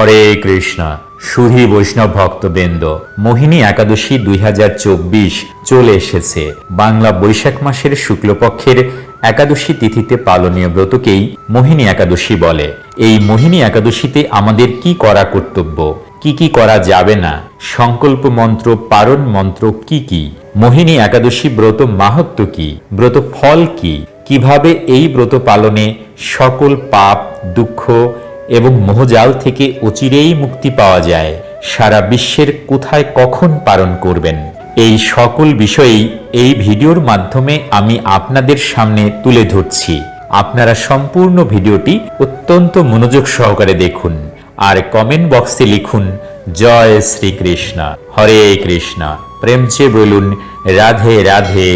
হরে কৃষ্ণ। সুধী বৈষ্ণব ভক্তবৃন্দ, মোহিনী একাদশী দুই হাজার চব্বিশ চলে এসেছে। বাংলা বৈশাখ মাসের শুক্লপক্ষের একাদশী তিথিতে পালনীয় ব্রতকেই মোহিনী একাদশী বলে। এই মোহিনী একাদশীতে আমাদের কি করা কর্তব্য? কি কি করা যাবে না? সংকল্প মন্ত্র, পারণ মন্ত্র কি কি? মোহিনী একাদশী ব্রত মাহাত্ম কি? ব্রত ফল কি? কীভাবে এই ব্রত পালনে সকল পাপ, দুঃখ এবং মোহজাল থেকে অচিরেই মুক্তি পাওয়া যায়। সারা বিশ্বের কোথায় কখন পালন করবেন? এই সকল বিষয়েই এই ভিডিওর মাধ্যমে আমি আপনাদের সামনে তুলে ধরছি। আপনারা সম্পূর্ণ ভিডিওটি অত্যন্ত মনোযোগ সহকারে দেখুন আর কমেন্ট বক্সে লিখুন, জয় শ্রীকৃষ্ণ। হরে কৃষ্ণ। প্রেমচে বলুন, রাধে রাধে।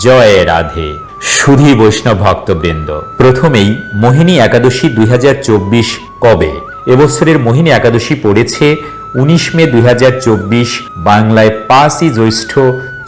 জয় রাধে। সুধী বৈষ্ণব ভক্তবৃন্দ। প্রথমেই মোহিনী একাদশী দুই হাজার চব্বিশ কবে? এবছরের মোহিনী একাদশী পড়েছে উনিশ মে দুই হাজার চব্বিশ, বাংলায় পাঁচই জ্যৈষ্ঠ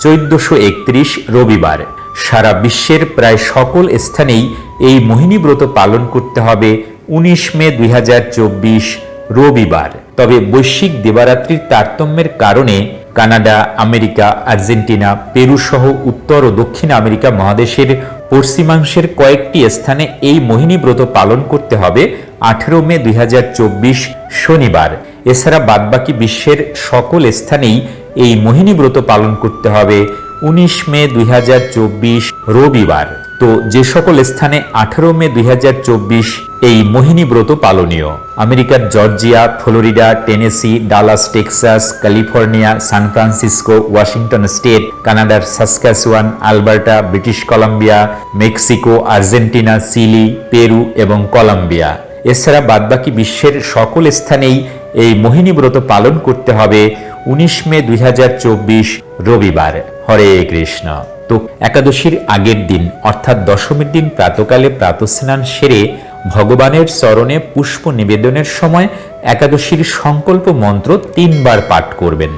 চৈদ্দশো একত্রিশ রবিবার। সারা বিশ্বের প্রায় সকল স্থানেই এই মোহিনী ব্রত পালন করতে হবে উনিশ মে দুই হাজার চব্বিশ রবিবার। তবে বৈশ্বিক দেবারাত্রির তারতম্যের কারণে কানাডা, আমেরিকা, আর্জেন্টিনা, পেরু সহ উত্তর ও দক্ষিণ আমেরিকা মহাদেশের পশ্চিমাংশের কয়েকটি স্থানে এই মোহিনী ব্রত পালন করতে হবে আঠেরো মে দুই হাজার চব্বিশ শনিবার। এছাড়া বাদবাকি বিশ্বের সকল স্থানেই এই মোহিনী ব্রত পালন করতে হবে উনিশ মে দুই হাজার চব্বিশ রবিবার। তো যে সকল স্থানে আঠেরো মে দুই হাজার চব্বিশ এই মোহিনী ব্রত পালনীয়। আমেরিকার Georgia, Florida, Tennessee, Dallas, Texas, California, San Francisco, Washington state, কানাডার Saskatchewan Alberta, British Columbia, Mexico, Argentina, Chile, Peru এবং কলম্বিয়া। এছাড়া বাদবাকি বিশ্বের সকল স্থানেই এই মোহিনী ব্রত পালন করতে হবে উনিশ মে দুই হাজার চব্বিশ রবিবার। হরে কৃষ্ণ। তো একাদশীর আগের দিন, অর্থাৎ দশমীর দিন প্রাতকালে প্রাতস্নান সেরে ভগবানের চরণে পুষ্প নিবেদনের সময় একাদশীর সংকল্প মন্ত্র তিনবার পাঠ করবেন,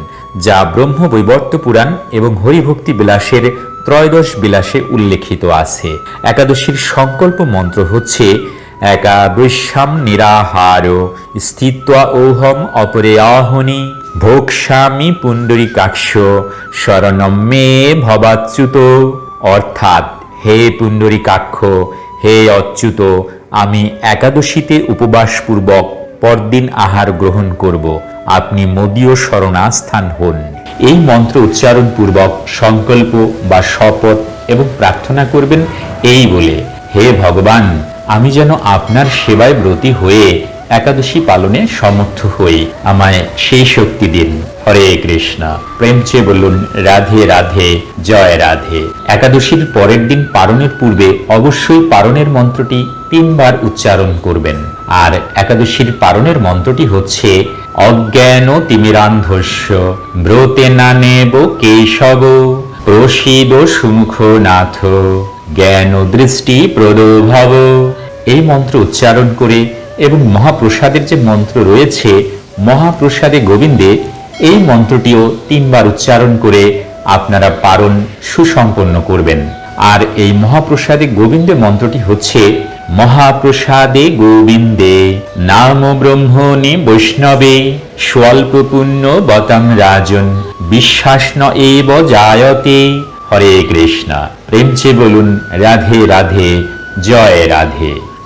যা ব্রহ্ম বৈবর্ত পুরাণ এবং হরিভক্তি বিলাসের ত্রয়োদশ বিলাসে উল্লেখিত আছে। একাদশীর সংকল্প মন্ত্র হচ্ছে একাদশ্যাম নিরাহার, স্থিত্বা ওহম অপরে আহনি ভোক্সামি পুণ্ডরিকাক্ষ শরণম মে ভবাচ্যুত। অর্থাৎ, হে পুণ্ডরিকাক্ষ, হে অচ্যুত, আমি একাদশীতে উপবাসপূর্বক পরদিন আহার গ্রহণ করব। আপনি মদীয় শরণাস্থান হন। এই মন্ত্র উচ্চারণ পূর্বক সংকল্প বা শপথ এবং প্রার্থনা করবেন এই বলে, হে ভগবান, আমি যেন আপনার সেবায় ব্রতী হয়ে একাদশী পালনে সমর্থ হই। আমায় সেই শক্তি দিন। হরে কৃষ্ণ। প্রেমচে বলুন, রাধে রাধে, জয় রাধে। একাদশীর পরের দিন পারণের পূর্বে অবশ্যই পারণের মন্ত্রটি তিনবার উচ্চারণ করবেন। আর একাদশীর পারণের মন্ত্রটি হচ্ছে, অজ্ঞান তিমিরান্ধস্য, ব্রতে না নেব কেশব, প্রসীদ সুমুখ নাথ, জ্ঞান দৃষ্টি প্রদোভব। এই মন্ত্র উচ্চারণ করে এবং মহাপ্রসাদের যে মন্ত্র রয়েছে, মহাপ্রসাদে গোবিন্দে, এই মন্ত্রটিও তিনবার উচ্চারণ করে আপনারা পারণ সুসম্পন্ন করবেন। আর এই মহাপ্রসাদে গোবিন্দে মন্ত্রটি হচ্ছে, মহাপ্রসাদে গোবিন্দে নাম ব্রহ্মণে বৈষ্ণবে, স্বল্প পুণ্য বতম রাজন, বিশ্বাস ন এব জায়তে, হরে কৃষ্ণ। প্রেমচে বলুন, রাধে রাধে, জয় রাধে।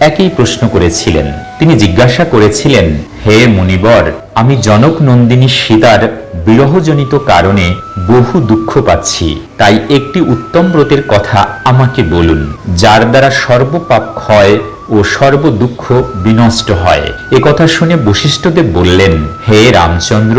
একই প্রশ্ন করেছিলেন। তিনি জিজ্ঞাসা করেছিলেন, হে মুনিবর আমি জনক নন্দিনী সীতার বিরহজনিত কারণে বহু দুঃখ পাচ্ছি। তাই একটি উত্তম ব্রতের কথা আমাকে বলুন, যার দ্বারা সর্বপাপ ক্ষয় ও সর্ব দুঃখ বিনষ্ট হয়। এ কথা শুনে বশিষ্ঠদেব বললেন, হে রামচন্দ্র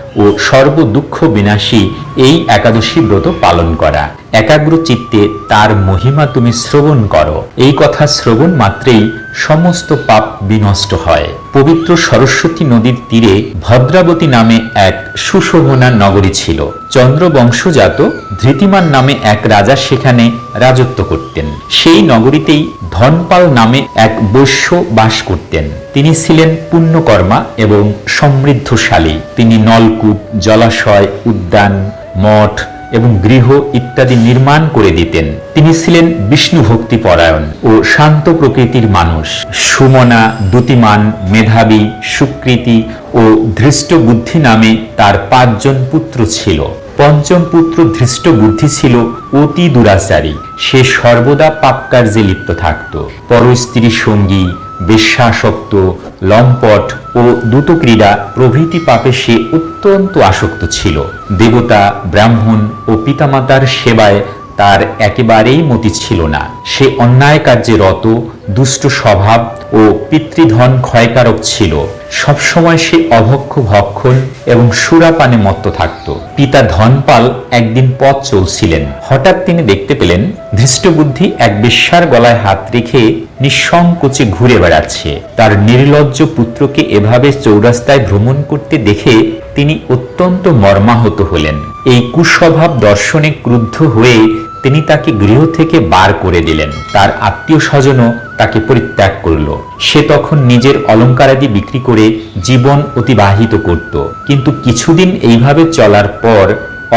ও সর্ব দুঃখ বিনাশী এই একাদশী ব্রত পালন করা। একাগ্র চিত্তে তার মহিমা তুমি শ্রবণ করো। এই কথা শ্রবণ মাত্রেই সমস্ত পাপ বিনষ্ট হয়। পবিত্র সরস্বতী নদীর তীরে ভদ্রাবতী নামে এক সুশোভনা নগরী ছিল। চন্দ্রবংশজাত ধৃতিমান নামে এক রাজা সেখানে রাজত্ব করতেন। সেই নগরীতেই ধনপাল নামে এক বৈশ্য বাস করতেন। তিনি ছিলেন পুণ্যকর্মা এবং সমৃদ্ধশালী। তিনি নলকূপ, জলাশয়, উদ্যান, মঠ এবং গৃহ ইত্যাদি নির্মাণ করে দিতেন। তিনি ছিলেন বিষ্ণু ভক্তি পরায়ণ ও শান্ত প্রকৃতির মানুষ। সুমনা, দ্যুতিমান, মেধাবী, সুকৃতি ও ধৃষ্ট বুদ্ধি নামে তার পাঁচজন পুত্র ছিল। পঞ্চম পুত্র ধৃষ্ট বুদ্ধি ছিল অতি দুরাচারী। সে সর্বদা পাপ কার্যে লিপ্ত থাকত। পরস্ত্রী সঙ্গী বিশ্বাসক্ত, লম্পট ও দ্রুতক্রীড়া প্রভৃতি পাপে সে অত্যন্ত আসক্ত ছিল। দেবতা, ব্রাহ্মণ ও পিতামাতার সেবায় তার একেবারেই মতি ছিল না। সে অন্যায় কার্যে রত, দুষ্ট স্বভাব ও পিতৃধন ক্ষয়কারক ছিল। সবসময় সে অভক্ষ, ভক্ষণ এবং সুরাপানে মত্ত থাকত। পিতা ধনপাল একদিন পথ চলছিলেন। হঠাৎ তিনি দেখতে পেলেন, ধৃষ্টবুদ্ধি এক বেশ্যার গলায় হাত রেখে নিঃসংকোচে ঘুরে বেড়াচ্ছে। তার নির্লজ্জ পুত্রকে এভাবে চৌরাস্তায় ভ্রমণ করতে দেখে তিনি অত্যন্ত মর্মাহত হলেন। এই কুস্বভাব দর্শনে ক্রুদ্ধ হয়ে তিনি তাকে গৃহ থেকে বার করে দিলেন। তার আত্মীয় স্বজনও তাকে পরিত্যাগ করল। সে তখন নিজের অলঙ্কারাদি বিক্রি করে জীবন অতিবাহিত করত। কিন্তু কিছুদিন এইভাবে চলার পর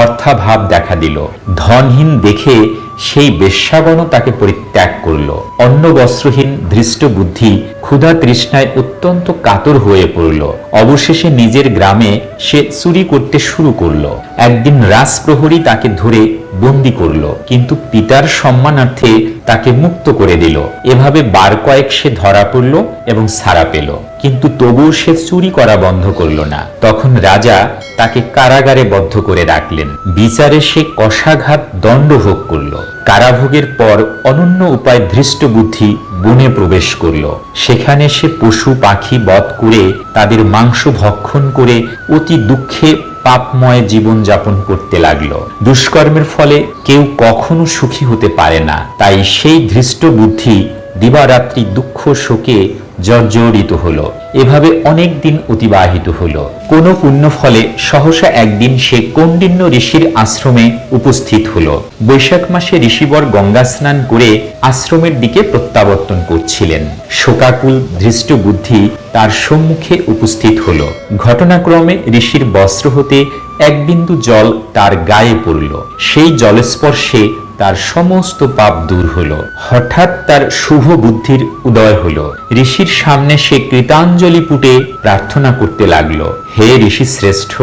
অর্থাভাব দেখা দিল। ধনহীন দেখে সেই বেশ্যাগণও তাকে পরিত্যাগ করল। অন্ন বস্ত্রহীন ধৃষ্ট বুদ্ধি ক্ষুধা তৃষ্ণায় অত্যন্ত কাতর হয়ে পড়ল। অবশেষে নিজের গ্রামে সে চুরি করতে শুরু করল। একদিন রাজপ্রহরী তাকে ধরে বন্দি করল, কিন্তু পিতার সম্মানার্থে তাকে মুক্ত করে দিল। এভাবে বার কয়েক সে ধরা পড়ল এবং ছাড়া পেল। কিন্তু তবুও সে চুরি করা বন্ধ করল না। তখন রাজা তাকে কারাগারে বদ্ধ করে রাখলেন। বিচারে সে কষাঘাত দণ্ড ভোগ করল। কারাভোগের পর অনন্য উপায় ধৃষ্ট বুদ্ধি বনে প্রবেশ করল। সেখানে সে পশু, পাখি, বধ করে তাদের মাংস ভক্ষণ করে অতি দুঃখে পাপময় জীবন যাপন করতে লাগল। দুষ্কর্মের ফলে কেউ কখনো সুখী হতে পারে না। তাই সেই ধৃষ্ট বুদ্ধি দিবারাত্রি দুঃখ শোকে জর্জরিত হলো। এভাবে অনেক দিন অতিবাহিত হলো। কোনো পুণ্য ফলে সহসা একদিন সে কৌন্ডিন্য ঋষির আশ্রমে উপস্থিত হলো। বৈশাখ মাসে ঋষিবর গঙ্গা স্নান করে আশ্রমের দিকে প্রত্যাবর্তন করছিলেন। শোকাকুল ধৃষ্ট বুদ্ধি তার সম্মুখে উপস্থিত হলো। ঘটনাক্রমে ঋষির বস্ত্র হতে এক বিন্দু জল তার গায়ে পড়ল। সেই জলস্পর্শে তার সমস্ত পাপ দূর হলো। হঠাৎ তার শুভ বুদ্ধির উদয় হল। ঋষির সামনে সে কৃতাঞ্জলি পুটে প্রার্থনা করতে লাগল, হে ঋষি শ্রেষ্ঠ,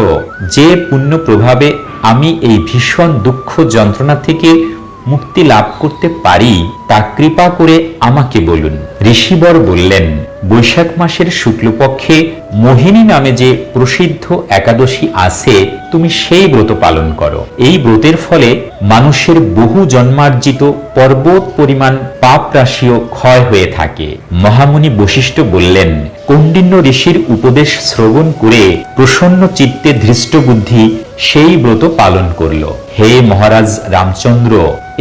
যে পুণ্য প্রভাবে আমি এই ভীষণ দুঃখ যন্ত্রণা থেকে মুক্তি লাভ করতে পারি তা কৃপা করে আমাকে বলুন। ঋষিবর বললেন, বৈশাখ মাসের শুক্লপক্ষে মোহিনী নামে যে প্রসিদ্ধ একাদশী আছে, তুমি সেই ব্রত পালন করো। এই ব্রতের ফলে মানুষের বহু জন্মার্জিত পর্বত পরিমাণ পাপ রাশিও ক্ষয় হয়ে থাকে। মহামুনি বশিষ্ঠ বললেন কৌন্ডিন্য ঋষির উপদেশ শ্রবণ করে প্রসন্ন চিত্তে ধৃষ্ট বুদ্ধি সেই ব্রত পালন করল। হে মহারাজ রামচন্দ্র,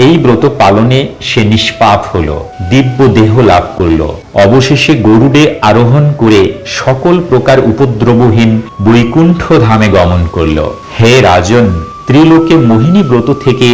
এই ব্রত পালনে সে নিষ্পাপ হল, দিব্য দেহ লাভ করল। অবশেষে গরুডে আরোহণ করে সকল প্রকার উপদ্রবহীন বৈকুণ্ঠ ধামে গমন করল। হে রাজন, ত্রিলোকে মোহিনী ব্রত থেকে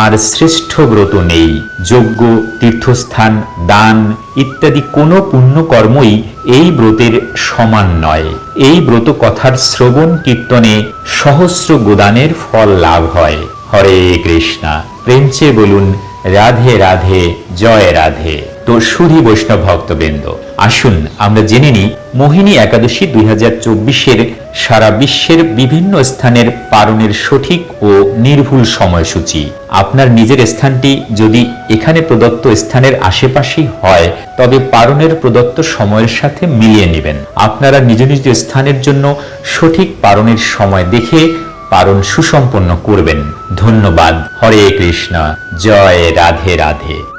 আর শ্রেষ্ঠ ব্রত নেই। যজ্ঞ, তীর্থস্থান, দান ইত্যাদি কোনো পুণ্যকর্মই এই ব্রতের সমান নয়। এই ব্রত কথার শ্রবণ কীর্তনে সহস্র গোদানের ফল লাভ হয়। হরে কৃষ্ণা, প্রেমচে বলুন রাধে রাধে, জয় রাধে। তো সুধী বৈষ্ণব ভক্তবৃন্দ, আসুন আমরা জেনে নিই, মোহিনী একাদশী দুই চব্বিশের সারা বিশ্বের বিভিন্ন স্থানের পালনের সঠিক ও নির্ভুল সময়সূচি। আপনার নিজের স্থানটি যদি এখানে প্রদত্ত স্থানের আশেপাশেই হয়, তবে পালনের প্রদত্ত সময়ের সাথে মিলিয়ে নেবেন। আপনারা নিজ নিজ স্থানের জন্য সঠিক পালনের সময় দেখে পালন সুসম্পন্ন করবেন। ধন্যবাদ। হরে কৃষ্ণ। জয় রাধে রাধে।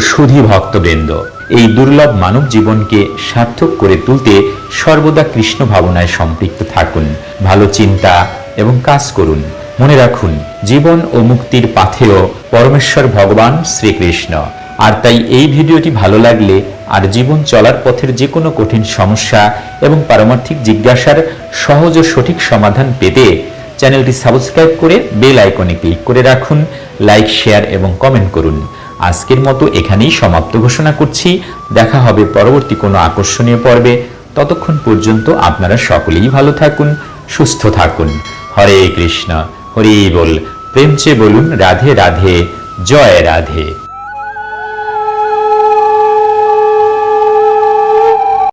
সুধী ভক্তবৃন্দ। এই দুর্লভ মানব জীবনকে সার্থক করে তুলতে সর্বদা কৃষ্ণ ভাবনায় সম্পৃক্ত থাকুন, ভালো চিন্তা এবং কাজ করুন। মনে রাখুন, জীবন ও মুক্তির পাথেয় পরমেশ্বর ভগবান শ্রীকৃষ্ণ। আর তাই এই ভিডিওটি ভালো লাগলে আর জীবন চলার পথের যে কোনো কঠিন সমস্যা এবং পারমার্থিক জিজ্ঞাসার সহজ ও সঠিক সমাধান পেতে চ্যানেলটি সাবস্ক্রাইব করে বেল আইকনে ক্লিক করে রাখুন, লাইক, শেয়ার এবং কমেন্ট করুন। আজকের মতো এখানেই সমাপ্ত ঘোষণা করছি। দেখা হবে পরবর্তী কোনো আকর্ষণীয় পর্বে। ততক্ষণ পর্যন্ত আপনারা সকলেই ভালো থাকুন, সুস্থ থাকুন। হরে কৃষ্ণ, হরে বল। প্রেমচে বলুন, রাধে রাধে, জয় রাধে।